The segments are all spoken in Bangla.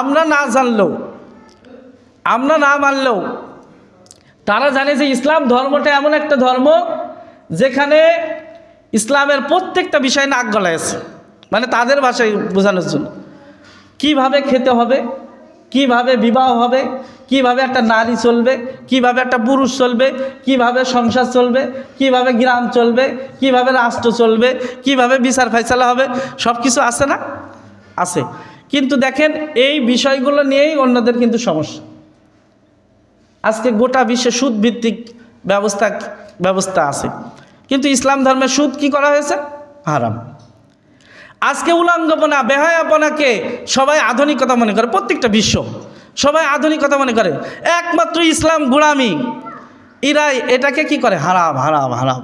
আমরা না জানলেও, আমরা না মানলেও, তারা জানে যে ইসলাম ধর্মটা এমন একটা ধর্ম যেখানে ইসলামের প্রত্যেকটা বিষয় নাক গলায় আছে। মানে তাদের ভাষায় বোঝানোর জন্য। কীভাবে খেতে হবে, কীভাবে বিবাহ হবে, কীভাবে একটা নারী চলবে, কীভাবে একটা পুরুষ চলবে, কীভাবে সংসার চলবে, কীভাবে গ্রাম চলবে, কীভাবে রাষ্ট্র চলবে, কীভাবে বিচার ফাইসালা হবে সব কিছু আছে না? আছে। কিন্তু দেখেন, এই বিষয়গুলো নিয়েই অন্যদের কিন্তু সমস্যা। আজকে গোটা বিশ্বে সুদ ভিত্তিক ব্যবস্থা ব্যবস্থা আছে। কিন্তু ইসলাম ধর্মে সুদ কি করা হয়েছে? হারাম। আজকে উলঙ্গপনা, বেহায়াপনাকে সবাই আধুনিকতা মনে করে, প্রত্যেকটা বিশ্ব সবাই আধুনিকতা মনে করে। একমাত্র ইসলাম গোড়ামি ইরাই এটাকে কি করে? হারাম হারাম হারাম।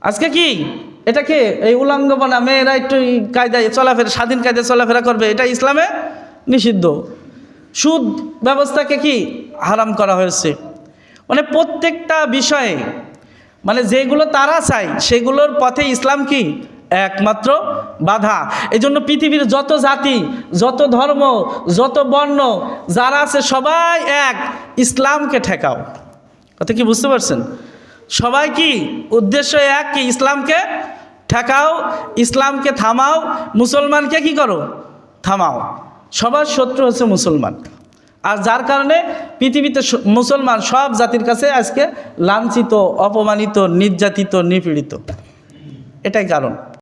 আজকে কি? এটাকে এই উলঙ্গপনা মেয়েরা একটু কায়দায় চলাফেরা, স্বাধীন কায়দায় চলাফেরা করবে, এটা ইসলামে নিষিদ্ধ। সুদ ব্যবস্থাকে কি হারাম করা হয়েছে? মানে প্রত্যেকটা বিষয়ে মানে যেগুলো তারা চায়, সেগুলোর পথে ইসলাম কি? একমাত্র বাধা। এই জন্য পৃথিবীর যত জাতি, যত ধর্ম, যত বর্ণ, যারা আছে, সবাই এক। ইসলামকে ঠেকাও। কথা কি বুঝতে পারছেন? সবাই কি? উদ্দেশ্য এক কি? ইসলামকে ঠেকাও, ইসলামকে থামাও, মুসলমানকে কি করো? থামাও। সবার শত্রু হচ্ছে মুসলমান। আর যার কারণে পৃথিবীতে মুসলমান সব জাতির কাছে আজকে লাঞ্ছিত, অপমানিত, নির্যাতিত, নিপীড়িত। এটাই কারণ।